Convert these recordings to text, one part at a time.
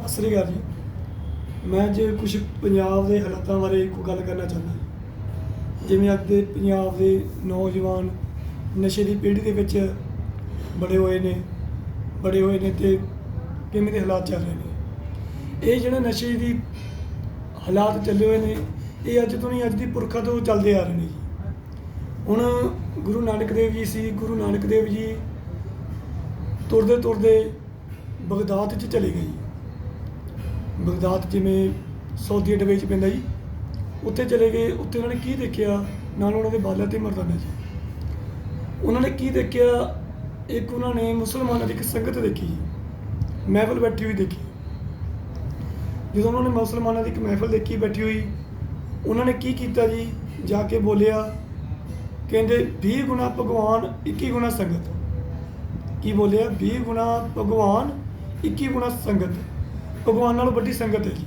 ਸਤਿ ਸ੍ਰੀ ਅਕਾਲ ਜੀ। ਮੈਂ ਅੱਜ ਕੁਝ ਪੰਜਾਬ ਦੇ ਹਾਲਾਤਾਂ ਬਾਰੇ ਕੋਈ ਗੱਲ ਕਰਨਾ ਚਾਹੁੰਦਾ ਜਿਵੇਂ ਅੱਜ ਦੇ ਪੰਜਾਬ ਦੇ ਨੌਜਵਾਨ ਨਸ਼ੇ ਦੀ ਪੀੜ੍ਹੀ ਦੇ ਵਿੱਚ ਬੜੇ ਹੋਏ ਨੇ, ਬੜੇ ਹੋਏ ਨੇ ਤੇ ਕਿਵੇਂ ਦੇ ਹਾਲਾਤ ਚੱਲ ਰਹੇ ਨੇ। ਇਹ ਜਿਹੜੇ ਨਸ਼ੇ ਦੀ ਹਾਲਾਤ ਚੱਲੇ ਹੋਏ ਨੇ, ਇਹ ਅੱਜ ਤੋਂ ਨਹੀਂ, ਅੱਜ ਦੀ ਪੁਰਖਾਂ ਤੋਂ ਚੱਲਦੇ ਆ ਰਹੇ ਨੇ ਜੀ। ਹੁਣ ਗੁਰੂ ਨਾਨਕ ਦੇਵ ਜੀ ਸੀ, ਗੁਰੂ ਨਾਨਕ ਦੇਵ ਜੀ ਤੁਰਦੇ ਤੁਰਦੇ ਬਗਦਾਦ 'ਚ ਚਲੇ ਗਏ ਬਗਦਾਦ ਜਿਵੇਂ ਸਾਊਦੀ ਅਰਬ ਵਿੱਚ ਪੈਂਦਾ ਜੀ, ਉੱਥੇ ਚਲੇ ਗਏ, ਉੱਥੇ ਉਹਨਾਂ ਨੇ ਕੀ ਦੇਖਿਆ? ਨਾਲ ਉਹਨਾਂ ਦੇ ਬਾਲਾ ਤੇ ਮਰਦਾਨਾ ਜੀ। ਉਹਨਾਂ ਨੇ ਕੀ ਦੇਖਿਆ? ਇੱਕ ਉਹਨਾਂ ਨੇ ਮੁਸਲਮਾਨਾਂ ਦੀ ਇੱਕ ਸੰਗਤ ਦੇਖੀ ਜੀ, ਮਹਿਫਲ ਬੈਠੀ ਹੋਈ ਦੇਖੀ। ਜਦੋਂ ਉਹਨਾਂ ਨੇ ਮੁਸਲਮਾਨਾਂ ਦੀ ਇੱਕ ਮਹਿਫਲ ਦੇਖੀ, ਬੈਠੀ ਹੋਈ, ਉਹਨਾਂ ਨੇ ਕੀ ਕੀਤਾ ਜੀ? ਜਾ ਕੇ ਬੋਲਿਆ, ਕਹਿੰਦੇ 20 ਗੁਣਾ ਭਗਵਾਨ 21 ਗੁਣਾ ਸੰਗਤ। ਕੀ ਬੋਲਿਆ? 20 ਗੁਣਾ ਭਗਵਾਨ 21 ਗੁਣਾ ਸੰਗਤ। ਭਗਵਾਨ ਨਾਲੋਂ ਵੱਡੀ ਸੰਗਤ ਹੈ ਜੀ।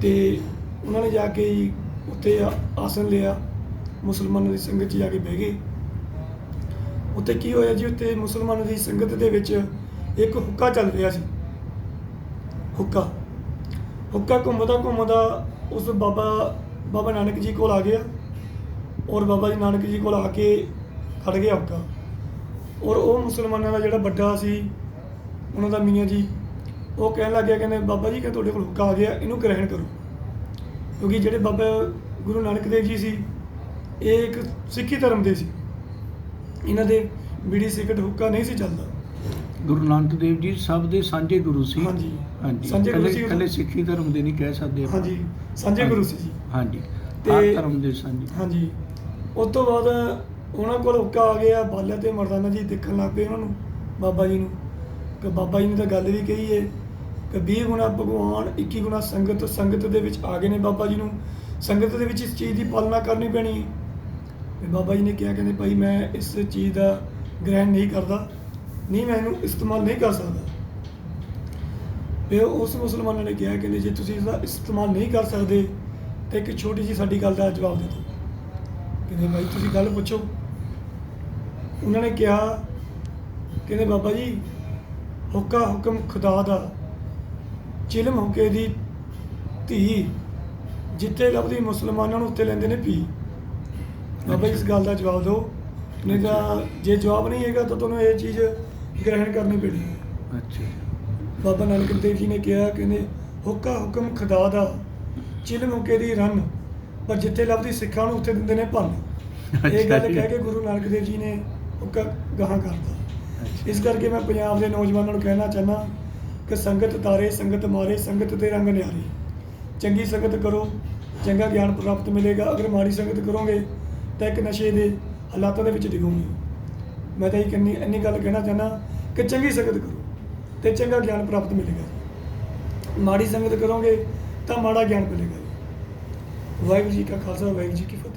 ਤੇ ਉਹਨਾਂ ਨੇ ਜਾ ਕੇ ਜੀ ਉੱਥੇ ਆਸਨ ਲਿਆ, ਮੁਸਲਮਾਨਾਂ ਦੀ ਸੰਗਤ 'ਚ ਜਾ ਕੇ ਬਹਿ ਗਏ। ਉੱਥੇ ਕੀ ਹੋਇਆ ਜੀ, ਉੱਥੇ ਮੁਸਲਮਾਨਾਂ ਦੀ ਸੰਗਤ ਦੇ ਵਿੱਚ ਇੱਕ ਹੁੱਕਾ ਚੱਲ ਰਿਹਾ ਸੀ। ਹੁੱਕਾ। ਹੁੱਕਾ ਘੁੰਮਦਾ ਘੁੰਮਦਾ ਉਸ ਬਾਬਾ ਬਾਬਾ ਨਾਨਕ ਜੀ ਕੋਲ ਆ ਗਿਆ ਔਰ ਬਾਬਾ ਜੀ ਨਾਨਕ ਜੀ ਕੋਲ ਆ ਕੇ ਖੜ ਗਿਆ ਹੁੱਕਾ। ਔਰ ਉਹ ਮੁਸਲਮਾਨਾਂ ਦਾ ਜਿਹੜਾ ਵੱਡਾ ਸੀ, ਉਹਨਾਂ ਦਾ ਮੀਆਂ ਜੀ ਉਹ ਕਹਿਣ ਲੱਗਿਆ ਕਹਿੰਦੇ ਬਾਬਾ ਜੀ ਕਿ ਤੁਹਾਡੇ ਕੋਲ ਹੁੱਕਾ ਆ ਗਿਆ ਇਹਨੂੰ ਗ੍ਰਹਿਣ ਕਰੋ। ਕਿਉਂਕਿ ਜਿਹੜੇ ਬਾਬਾ ਗੁਰੂ ਨਾਨਕ ਦੇਵ ਜੀ ਸੀ ਇਹ ਇੱਕ ਸਿੱਖੀ ਧਰਮ ਦੇ ਸੀ। ਇਹਨਾਂ ਦੇ ਬੀੜੀ ਸਿਗਰਟ ਹੁੱਕਾ ਨਹੀਂ ਸੀ ਚੱਲਦਾ। ਗੁਰੂ ਨਾਨਕ ਦੇਵ ਜੀ ਸਭ ਦੇ ਸਾਂਝੇ ਗੁਰੂ ਸੀ। ਹਾਂਜੀ। ਹਾਂਜੀ। ਸਾਂਝੇ ਗੁਰੂ ਸੀ ਸਿੱਖੀ ਧਰਮ ਦੇ ਨਹੀਂ ਕਹਿ ਸਕਦੇ ਆਪਾਂ। ਹਾਂਜੀ। ਸਾਂਝੇ ਗੁਰੂ ਸੀ ਜੀ। ਹਾਂਜੀ। ਤੇ- ਧਰਮ ਦੇ ਸਾਂਝੇ। ਹਾਂਜੀ। ਉਸ ਤੋਂ ਬਾਅਦ ਉਹਨਾਂ ਕੋਲ ਹੁੱਕਾ ਆ ਗਿਆ ਬਾਲਿਆ ਤੇ ਮਰਦਾਨਾ ਜੀ ਦੇਖਣ ਲੱਗ ਪਏ ਉਹਨਾਂ ਨੂੰ ਬਾਬਾ ਜੀ ਨੂੰ। ਕਿ ਬਾਬਾ ਜੀ ਨੇ ਤਾਂ ਗੱਲ ਵੀ ਕਹੀ ਹੈ ਕਿ 20 ਗੁਣਾ ਭਗਵਾਨ 21 ਗੁਣਾ ਸੰਗਤ ਸੰਗਤ ਦੇ ਵਿੱਚ ਆ ਗਏ ਨੇ ਬਾਬਾ ਜੀ ਨੂੰ। ਸੰਗਤ ਦੇ ਵਿੱਚ ਇਸ ਚੀਜ਼ ਦੀ ਪਾਲਣਾ ਕਰਨੀ ਪੈਣੀ ਹੈ ਤੇ ਬਾਬਾ ਜੀ ਨੇ ਕਿਹਾ, ਕਹਿੰਦੇ ਭਾਈ ਮੈਂ ਇਸ ਚੀਜ਼ ਦਾ ਗ੍ਰਹਿਣ ਨਹੀਂ ਕਰਦਾ, ਨਹੀਂ ਮੈਂ ਇਹਨੂੰ ਇਸਤੇਮਾਲ ਨਹੀਂ ਕਰ ਸਕਦਾ। ਫਿਰ ਉਸ ਮੁਸਲਮਾਨਾਂ ਨੇ ਕਿਹਾ, ਕਹਿੰਦੇ ਜੇ ਤੁਸੀਂ ਇਸਦਾ ਇਸਤੇਮਾਲ ਨਹੀਂ ਕਰ ਸਕਦੇ, ਤੇ ਇੱਕ ਛੋਟੀ ਜੀ ਸਾਡੀ ਗੱਲ ਦਾ ਜਵਾਬ ਦੇ ਦਿਓ। ਕਹਿੰਦੇ ਭਾਈ ਤੁਸੀਂ ਗੱਲ ਪੁੱਛੋ। ਉਹਨਾਂ ਨੇ ਕਿਹਾ, ਕਹਿੰਦੇ ਬਾਬਾ ਜੀ ਹੁਕਾ ਹੁਕਮ ਖੁਦਾ ਦਾ। ਚਿਲਮ ਹੁਕੇ ਦੀ ਧੀ ਜਿੱਥੇ ਲੱਭਦੀ ਮੁਸਲਮਾਨਾਂ ਨੂੰ ਉੱਤੇ ਲੈਂਦੇ ਨੇ ਪੀ ਬਾਬਾ ਇਸ ਗੱਲ ਦਾ ਜਵਾਬ ਦਿਓ। ਨਹੀਂ ਤਾਂ ਜੇ ਜਵਾਬ ਨਹੀਂ ਹੈਗਾ ਤਾਂ ਤੁਹਾਨੂੰ ਇਹ ਚੀਜ਼ ਗ੍ਰਹਿਣ ਕਰਨੀ ਪੈਣੀ। ਹੈ ਅੱਛਾ। ਬਾਬਾ ਨਾਨਕ ਦੇਵ ਜੀ ਨੇ ਕਿਹਾ ਕਹਿੰਦੇ ਹੁਕਾ ਹੁਕਮ ਖੁਦਾ ਦਾ। ਚਿਲ ਮੁਕੇ ਦੀ ਰਨ ਪਰ ਜਿੱਥੇ ਲੱਭਦੀ ਸਿੱਖਾਂ ਨੂੰ ਉੱਥੇ ਦਿੰਦੇ ਨੇ ਭੰਨ। ਇਹ ਗੱਲ ਕਹਿ ਕੇ ਗੁਰੂ ਨਾਨਕ ਦੇਵ ਜੀ ਨੇ ਹੁਕਾ ਗਾਹਾਂ ਕਰਤਾ ਇਸ ਕਰਕੇ ਮੈਂ ਪੰਜਾਬ ਦੇ ਨੌਜਵਾਨਾਂ ਨੂੰ ਕਹਿਣਾ ਚਾਹਨਾ ਕਿ ਸੰਗਤ ਤਾਰੇ, ਸੰਗਤ ਮਾਰੇ, ਸੰਗਤ ਦੇ ਰੰਗ ਨਿਆਰੇ। ਚੰਗੀ ਸੰਗਤ ਕਰੋ, ਚੰਗਾ ਗਿਆਨ ਪ੍ਰਾਪਤ ਮਿਲੇਗਾ। ਅਗਰ ਮਾੜੀ ਸੰਗਤ ਕਰੋਗੇ, ਤਾਂ ਇੱਕ ਨਸ਼ੇ ਦੇ ਹਾਲਾਤਾਂ ਦੇ ਵਿੱਚ ਡਿੱਗੋਗੇ। ਮੈਂ ਤਾਂ ਇਹ ਕੰਨੀ ਇੰਨੀ ਗੱਲ ਕਹਿਣਾ ਚਾਹਨਾ ਕਿ ਚੰਗੀ ਸੰਗਤ ਕਰੋ ਤੇ ਚੰਗਾ ਗਿਆਨ ਪ੍ਰਾਪਤ ਮਿਲੇਗਾ ਮਾੜੀ ਸੰਗਤ ਕਰੋਗੇ, ਤਾਂ ਮਾੜਾ ਗਿਆਨ ਮਿਲੇਗਾ ਵਾਹਿਗੁਰੂ ਜੀ ਕਾ ਖਾਲਸਾ, ਵਾਹਿਗੁਰੂ ਜੀ ਕੀ ਫਤਿਹ।